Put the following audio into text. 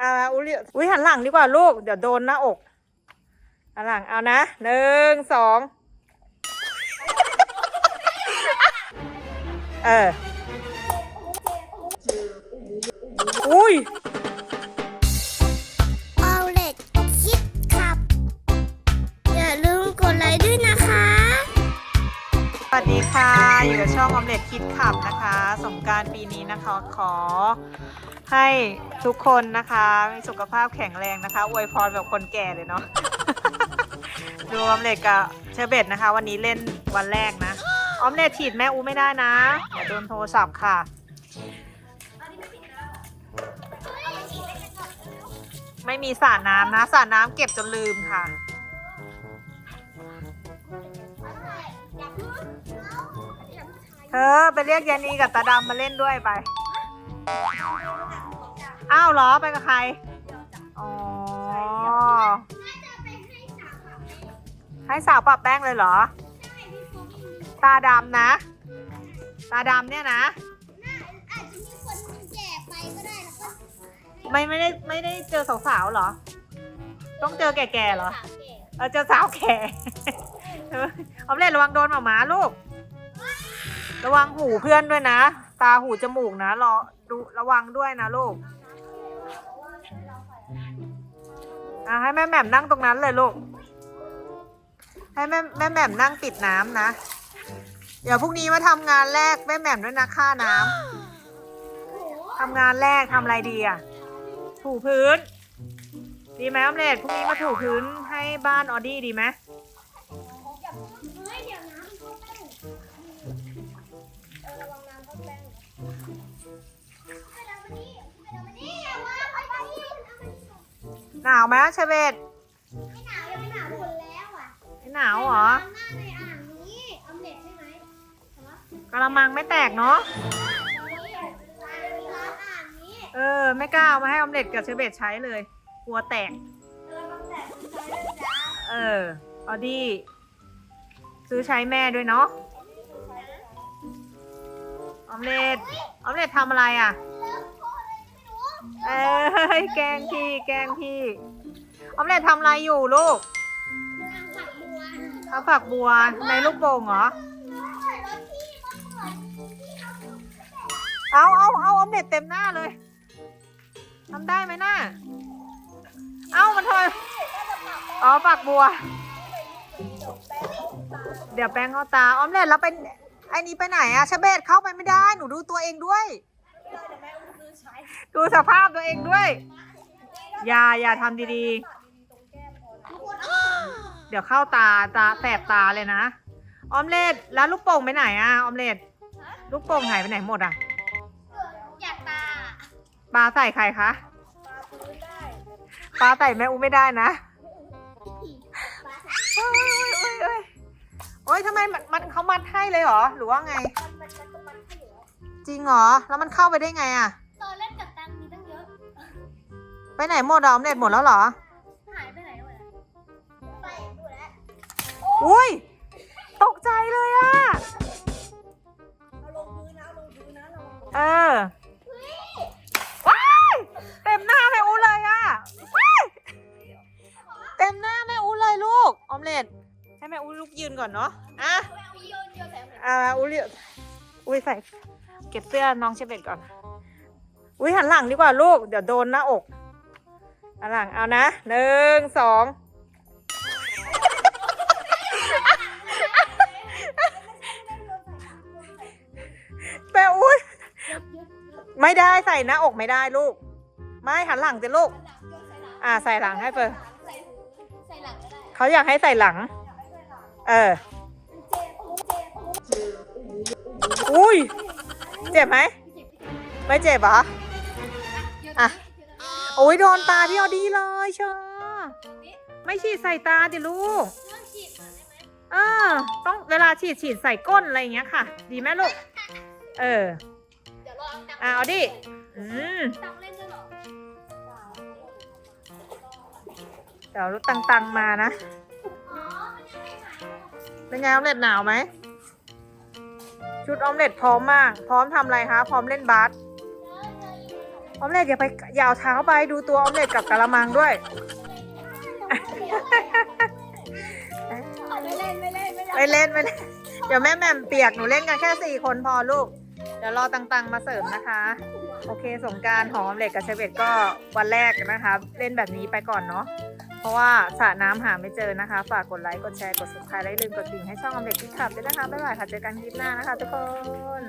อ่าอุ้ยอุ้ยหันหลังดีกว่าลูก เดี๋ยวโดนหน้าอกหันหลังเอานะหนึ่งสองเอออุ้ยเอาเล็กคิดขับ อย่าลืมกดไลค์ด้วยนะ วัสดีค่ะ อยู่กับช่องออมเล็ตคิดขับนะคะ สงการปีนี้นะคะขอให้ทุกคนนะคะมีสุขภาพแข็งแรงนะคะอวยพรแบบคนแก่เลยเนาะดูออมเล็ตกับเชอร์เบตนะคะ วันนี้เล่นวันแรกนะออมเล็ตฉีดแม่อูไม่ได้นะเดี๋ยวโดนโทรศัพท์ค่ะไม่มีสระน้ำนะสระน้ำเก็บจนลืมค่ะ เธอไปเรียกยานีกับตาดำมาเล่นด้วยไป อ้าวเหรอไปกับใคร อ๋อ ให้สาวปรับแป้งเลยเหรอ ตาดำนะ ตาดำเนี่ยนะอาจจะมีคนแก่ไปก็ได้แล้วก็ไม่ไม่ได้ไม่ได้เจอสาวๆเหรอ ต้องเจอแก่ๆเหรอสาวแก่เออเจอสาวแก่เออเอาเล่นระวังโดนหมาหมาลูก ระวังหูเพื่อนด้วยนะ ตาหูจมูกนะรอดูระวังด้วยนะลูกอะให้แม่แหม่มนั่งตรงนั้นเลยลูก ให้แม่แม่แหม่มนั่งปิดน้ำนะ เดี๋ยวพรุ่งนี้มาทำงานแรกแม่แหม่มด้วยนะค่าน้ำทำงานแรกทำอะไรดีอะ ถูพื้น ดีไหมออมเล็ตพรุ่งนี้มาถูพื้นให้บ้านออดี้ดีไหม หนาวไหมเชเบตไม่หนาวยังไม่หนาวหมดแล้วอะไม่หนาวเหรอน้ำหน้าในอ่างนี้ออมเล็ตใช่ไหมแต่ว่ากระมังไม่แตกเนาะนี่ร้านอ่างนี้เออไม่กล้าเอามาให้ออมเล็ตกับเชเบตใช้เลย กลัวแตก เออต้องแต่คุณใช้เลยจ้าเออออดี้ซื้อใช้แม่ด้วยเนาะออมเล็ตออมเล็ตทำอะไรอะ เอ้ยแกงพี่แกงพี่ออมเล็ตทำอะไรอยู่ลูกข้าวฝักบัวในลูกโป่งเหรอ เอาเอาเอาออมเล็ตเต็มหน้าเลยทำได้ไหมหน้า เอามันเถอยอ๋อฝักบัว เดี๋ยวแป้งเข้าตาออมเล็ตแล้วเป็นไอ้นี้ไปไหนอะชะเบตเข้าไปไม่ได้ หนูดูตัวเองด้วย ดูสภาพตัวเองด้วย อย่าอย่าทำดีๆ เดี๋ยวเข้าตาตาแสบตาเลยนะ ออมเล็ตแล้วลูกโป่งไปไหนอะออมเล็ตลูกโป่งหายไปไหนหมดอะอยากตาปลาใส่ใครคะปลาใส่แม่อูไม่ได้นะโอ้ยโอ้ยโอ้ยโอ้ยทำไมมันมันเขามัดให้เลยเหรอ หรือว่าไง จริงเหรอ แล้วมันเข้าไปได้ไงอะ ไปไหนหมดอะออมเล็ตหมดแล้วเหรอ หายไปไหนหมดแล้วไปดูแล้วอุ้ย ตกใจเลยอะเอาลงพื้นนะเอาลงพื้นนะเราเออว้ายเต็มหน้าแม่อูเลยอะว้ายเต็มหน้าแม่อูเลยลูก ออมเล็ตให้แม่อูลุกยืนก่อนเนาะอะโยนโยนแสงอ่าอูเรียอุ้ยใส่เก็บเสื้อน้องเชเบตก่อน อุ้ยหันหลังดีกว่าลูก เดี๋ยวโดนหน้าอก หันหลังเอานะหนึ่งสองแปะอุ้ยไม่ได้ใส่หน้าอกไม่ได้ลูก ไม่หันหลังจะลูก อ่าใส่หลังให้เปิดใส่ใส่หลังก็ได้เขาอยากให้ใส่หลัง เออ อุ้ย เจ็บไหม ไม่เจ็บเหรอ อะ โอ้ยโดนตาพี่เอาดีเลยเชอไม่ฉีดใส่ตาดิลูกเออ ต้องเวลาฉีดฉีดใส่ก้นอะไรอย่างเงี้ยค่ะ ดีไหมลูก เออ เดี๋ยวรอตังอะเอาดิ อืมตังเล่นด้วยหรอเดี๋ยวตังตังๆมานะ อ๋อมันยังไม่หายเป็นไงออมเล็ตหนาวไหม ชุดออมเล็ตพร้อมมาก พร้อมทำอะไรคะ พร้อมเล่นบาสพ อมเล็ตอย่าไปอยาวเท้าไปดูตัวออมเล็ตกับกะละมังด้วย ไม่เล่นไม่เล่นไม่เล่นไปเล่นไปเล่นเดี๋ยวแม่แหม่มเปียกหนูเล่นกันแค่สี่คนพอลูก เดี๋ยวรอตังๆมาเสริมนะคะ โอเคสงกรารหอมเหล็กกับเชเวตก็วันแรกนะคะ เล่นแบบนี้ไปก่อนเนาะเพราะว่าสระน้ำหาไม่เจอนะคะ ฝากกดไลค์กดแชร์กด subscribe และอย่าลืมกดกระดิ่งให้ช่องออมเล็กที่ขับด้วยนะคะบ๊ายบายค่ะเจอกันคลิปหน้านะคะ ทุกคน